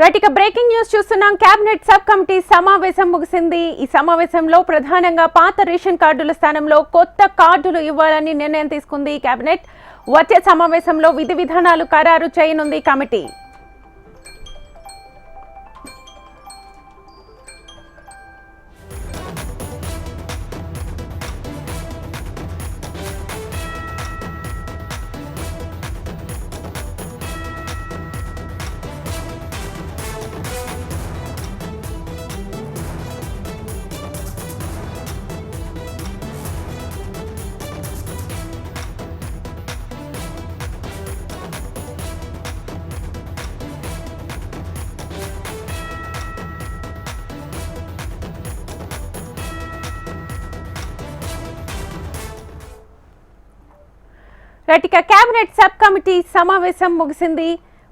Right breaking news చూస్తున్నాం. Cabinet sub committee సమావేశం ముగిసింది. ఈ సమావేశంలో ప్రధానంగా పాత రేషన్ కార్డుల స్థానంలో కొత్త కార్డులు ఇవ్వాలని నిర్ణయం తీసుకుంది కేబినెట్ వచ్చే సమావేశంలో విధి విధానాలు ఖరారు చేయనుంది కమిటీ. రటిక కేబినెట్ సబ్ కమిటీ సమావేశం ముగిసింది.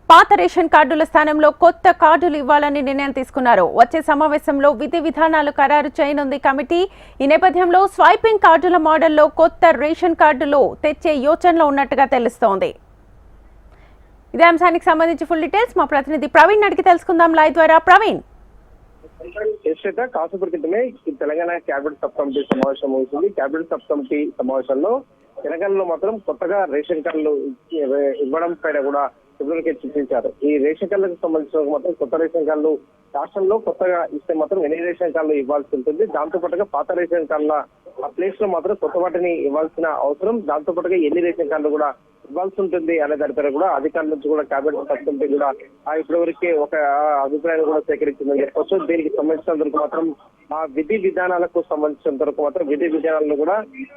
పాత రేషన్ కార్డుల స్థానంలో కొత్త కార్డులు ఇవ్వాలని నిర్ణయం తీసుకున్నారు. వచ్చే సమావేశంలో విధి విధానాలు ఖరారు చేయనుంది కమిటీ. ఈ నేపథ్యంలో స్వైపింగ్ కార్డుల మోడల్లో కొత్త రేషన్ కార్డులు తెచ్చే యోచనలో ఉన్నట్టుగా తెలుస్తోంది. ఇదే అంశానికి సంబంధించి ఫుల్ డీటెయిల్స్ మా ప్రతినిధి ప్రవీణ్ అడిగి తెలుసుకుందాం లైవ్ ద్వారా. ప్రవీణ్. చేసేట క్రితమే తెలంగాణ క్యాబినెట్ సబ్ కమిటీ సమావేశం ముగిసింది. క్యాబినెట్ సబ్ కమిటీ సమావేశంలో తెలంగాణలో మాత్రం కొత్తగా రేషన్ కార్డులు ఇవ్వడం పైన కూడా ఇప్పటికే చూపించారు. ఈ రేషన్ కార్డులకు సంబంధించిన మాత్రం కొత్త రేషన్ కార్డులు రాష్ట్రంలో కొత్తగా ఇస్తే మాత్రం ఎన్ని రేషన్ కార్డులు ఇవ్వాల్సి ఉంటుంది? దాంతో పాటుగా పాత రేషన్ కార్డుల ఆ ప్లేస్లో మాత్రం కొత్త వాటిని ఇవ్వాల్సిన అవసరం. దాంతో పాటుగా ఎన్ని రేషన్ కార్డులు కూడా ఇవ్వాల్సి ఉంటుంది అనే దానిపైన కూడా అధికారుల నుంచి కూడా కేబినెట్ సబ్ కూడా ఇప్పటి ఇప్పటివరకు ఒక అభిప్రాయాన్ని కూడా సేకరించిందని చెప్పొచ్చు. దీనికి సంబంధించినందుకు మాత్రం ఆ విధి విధానాలకు సంబంధించిన వరకు మాత్రం విధి విధానాలను కూడా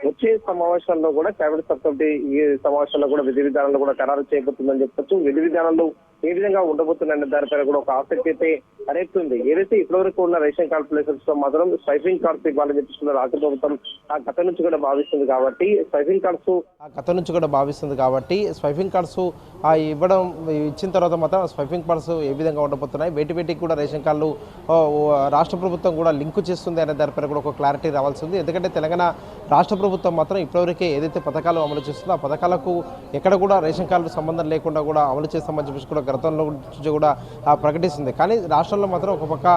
వచ్చే సమావేశంలో కూడా కేబినెట్ సబ్ కమిటీ ఈ సమావేశంలో కూడా విధి విధానాలు కూడా ఖరారు చేయబోతుందని చెప్పొచ్చు. విధి విధానాలు ఏ విధంగా ఉండబోతున్నాయనే దానిపైన కూడా ఒక ఆసక్తి అయితే రేపుతుంది. ఏదైతే ఇప్పటివరకు ఉన్న రేషన్ కార్డ్ ప్లేసెస్లో మాత్రం స్వైపింగ్ కార్డ్స్ ఇవ్వాలని చెప్పిస్తున్నారు రాష్ట్ర ప్రభుత్వం ఆ గత నుంచి కూడా భావిస్తుంది కాబట్టి స్వైపింగ్ కార్డ్స్ ఆ గత నుంచి కూడా భావిస్తుంది కాబట్టి స్వైపింగ్ కార్డ్స్ ఆ ఇవ్వడం ఇచ్చిన తర్వాత మాత్రం స్వైపింగ్ కార్డ్స్ ఏ విధంగా ఉండబోతున్నాయి? వేటి వేటికి కూడా రేషన్ కార్డులు రాష్ట్ర ప్రభుత్వం కూడా లింకు చేస్తుంది అనే దానిపైన కూడా ఒక క్లారిటీ రావాల్సి ఉంది. ఎందుకంటే తెలంగాణ రాష్ట్ర ప్రభుత్వం మాత్రం ఇప్పటివరకే ఏదైతే పథకాలు అమలు చేస్తుందో ఆ పథకాలకు ఎక్కడ కూడా రేషన్ కార్డు సంబంధం లేకుండా కూడా అమలు చేస్తామని చెప్పేసి కూడా గతంలో నుంచి కూడా ప్రకటిస్తుంది. కానీ రాష్ట్రంలో మాత్రం ఒక పక్క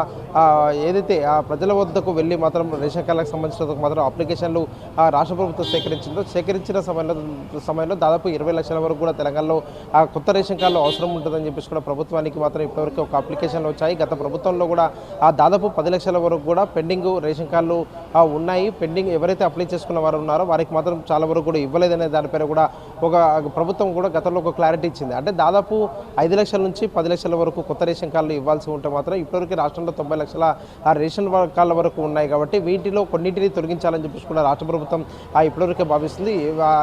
ఏదైతే ఆ ప్రజల వద్దకు వెళ్ళి మాత్రం రేషన్ కార్డులకు సంబంధించిన మాత్రం అప్లికేషన్లు ఆ, రాష్ట్ర ప్రభుత్వం సేకరించిందో సేకరించిన సమయంలో సమయంలో దాదాపు ఇరవై లక్షల వరకు కూడా తెలంగాణలో ఆ కొత్త రేషన్ కార్డులో అవసరం ఉంటుందని చెప్పేసి కూడా ప్రభుత్వానికి మాత్రం ఇప్పటివరకు ఒక అప్లికేషన్లు వచ్చాయి. గత ప్రభుత్వంలో కూడా ఆ దాదాపు పది లక్షల వరకు కూడా పెండింగ్ రేషన్ కార్డులు ఉన్నాయి. పెండింగ్ ఎవరైతే అప్లై చేసుకున్న వారు ఉన్నారో వారికి మాత్రం చాలా వరకు కూడా ఇవ్వలేదనే దానిపైన కూడా ఒక ప్రభుత్వం కూడా గతంలో ఒక క్లారిటీ ఇచ్చింది. అంటే దాదాపు ఐదు లక్షల నుంచి పది లక్షల వరకు కొత్త రేషన్ కార్డులు ఇవ్వాల్సి ఉంటే మాత్రం ఇప్పటివరకు రాష్ట్రంలో తొంభై లక్షల ఆ రేషన్ కార్డుల వరకు ఉన్నాయి కాబట్టి వీటిలో కొన్నింటిని తొలగించాలని చూసుకున్న రాష్ట్ర ప్రభుత్వం ఆ ఇప్పటివరకే భావిస్తుంది.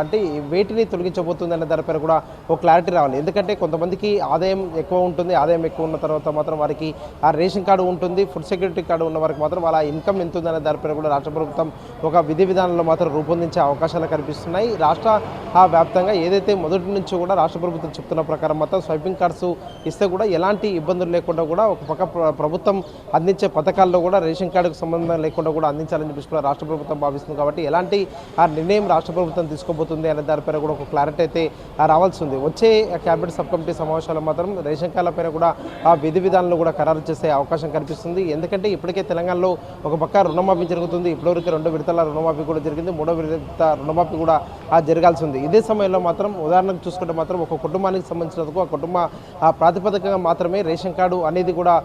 అంటే వేటిని తొలగించబోతుంది అనే దానిపైన కూడా ఒక క్లారిటీ రావాలి. ఎందుకంటే కొంతమందికి ఆదాయం ఎక్కువ ఉంటుంది ఆదాయం ఎక్కువ ఉన్న తర్వాత మాత్రం వారికి ఆ రేషన్ కార్డు ఉంటుంది ఫుడ్ సెక్యూరిటీ కార్డు ఉన్న వారికి మాత్రం వాళ్ళ ఇన్కమ్ ఎంత ఉందనే దానిపైన కూడా రాష్ట్ర ప్రభుత్వం ఒక విధి విధానంలో మాత్రం రూపొందించే అవకాశాలు కనిపిస్తున్నాయి రాష్ట్ర ఆ వ్యాప్తంగా ఏదైతే మొదటి నుంచి కూడా రాష్ట్ర ప్రభుత్వం చెప్తున్న ప్రకారం మాత్రం స్వైపింగ్ కార్డ్స్ ఇస్తే కూడా ఎలాంటి ఇబ్బందులు లేకుండా కూడా ఒక పక్క ప్రభుత్వం అందించే పథకాల్లో కూడా రేషన్ కార్డుకు సంబంధం లేకుండా కూడా అందించాలని చెప్పేసి కూడా రాష్ట్ర ప్రభుత్వం భావిస్తుంది. కాబట్టి ఎలాంటి ఆ నిర్ణయం రాష్ట్ర ప్రభుత్వం తీసుకోబోతుంది అనే దానిపైన కూడా ఒక క్లారిటీ అయితే రావాల్సి ఉంది. వచ్చే క్యాబినెట్ సబ్ కమిటీ సమావేశాల్లో మాత్రం రేషన్ కార్డుల కూడా ఆ విధి విధానాలు కూడా ఖరారు చేసే అవకాశం కనిపిస్తుంది. ఎందుకంటే ఇప్పటికే తెలంగాణలో ఒక పక్క రుణమాఫీ జరుగుతుంది ఇప్పటివరకు రెండు విడతల రుణమాఫీ కూడా జరిగింది మూడో విడత రుణమాఫీ కూడా ఆ, జరగాల్సి ఉంది. ఇదే సమయంలో మాత్రం ఉదాహరణకు చూసుకుంటే మాత్రం ఒక కుటుంబానికి సంబంధించినందుకు ఆ కుటుంబ ఆ ప్రాతిపదికగా మాత్రమే రేషన్ కార్డు అనేది కూడా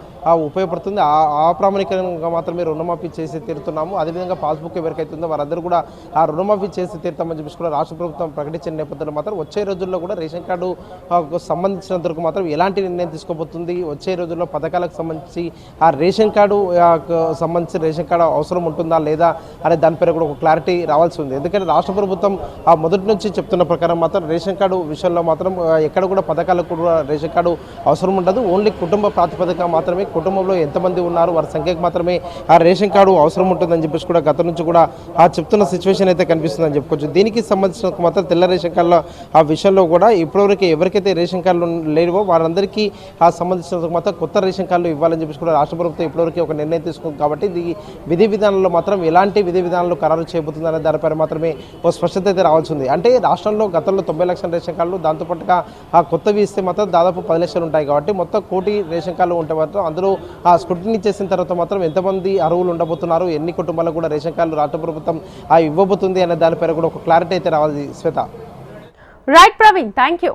ఉపయోగపడుతుంది. ఆ ఆ ప్రామాణికంగా మాత్రమే రుణమాఫీ చేసి తీరుతున్నాము. అదేవిధంగా పాస్బుక్ ఎవరికైతే ఉందో వారందరూ కూడా ఆ రుణమాఫీ చేసి తీర్థమని చెప్పేసి కూడా రాష్ట్ర ప్రభుత్వం ప్రకటించిన నేపథ్యంలో మాత్రం వచ్చే రోజుల్లో కూడా రేషన్ కార్డు ఆ, సంబంధించినంత వరకు మాత్రం ఎలాంటి నిర్ణయం తీసుకోబోతుంది? వచ్చే రోజుల్లో పథకాలకు సంబంధించి ఆ రేషన్ కార్డు సంబంధించిన సంబంధించి రేషన్ కార్డు అవసరం ఉంటుందా లేదా అనే దానిపైన కూడా ఒక క్లారిటీ రావాల్సి ఉంది. ఎందుకంటే రాష్ట్ర ప్రభుత్వం ఆ మొదటి నుంచి చెప్తున్న ప్రకారం మాత్రం రేషన్ కార్డు విషయంలో మాత్రం ఎక్కడ కూడా పథకాలకు కూడా రేషన్ కార్డు అవసరం ఉండదు. ఓన్లీ కుటుంబ ప్రాతిపదిక మాత్రమే కుటుంబంలో ఎంతమంది ఉన్నారు వారి సంఖ్యకు మాత్రమే ఆ రేషన్ కార్డు అవసరం ఉంటుందని చెప్పేసి కూడా గత నుంచి కూడా ఆ చెప్తున్న సిచ్యువేషన్ అయితే కనిపిస్తుందని చెప్పుకోవచ్చు. దీనికి సంబంధించిన మాత్రం తెల్ల రేషన్ కార్డులో ఆ విషయంలో కూడా ఇప్పటివరకు ఎవరికైతే రేషన్ కార్డులు లేవో వారందరికీ ఆ సంబంధించిన మాత్రం కొత్త రేషన్ కార్డులు ఇవ్వాలని చెప్పేసి కూడా రాష్ట్ర ప్రభుత్వం ఇప్పటివరకు ఒక నిర్ణయం తీసుకుంది కాబట్టి ఇది విధి విధానంలో మాత్రం ఎలాంటి విధి విధానాలు ఖరారు చేయబోతుంది అనే దానిపైన మాత్రమే ఓ స్పష్టత అయితే రావాల్సింది అంటే రాష్ట్రంలో గతంలో తొంభై లక్షల రేషన్ కార్డులు దాంతోపాటుగా ఆ కొత్తవి ఇస్తే మాత్రం దాదాపు పది లక్షలు ఉంటాయి కాబట్టి మొత్తం కోటి రేషన్ కార్డులు ఉంటే మాత్రం అందులో ఆ స్క్రూటినీ చేసిన తర్వాత మాత్రం ఎంతమంది అరువులు ఉండబోతున్నారు ఎన్ని కుటుంబాలకు కూడా రేషన్ కార్డులు రాష్ట్ర ప్రభుత్వం ఇవ్వబోతుంది అనే దానిపై కూడా ఒక క్లారిటీ అయితే రావాలి Shweta. Right Praveen thank you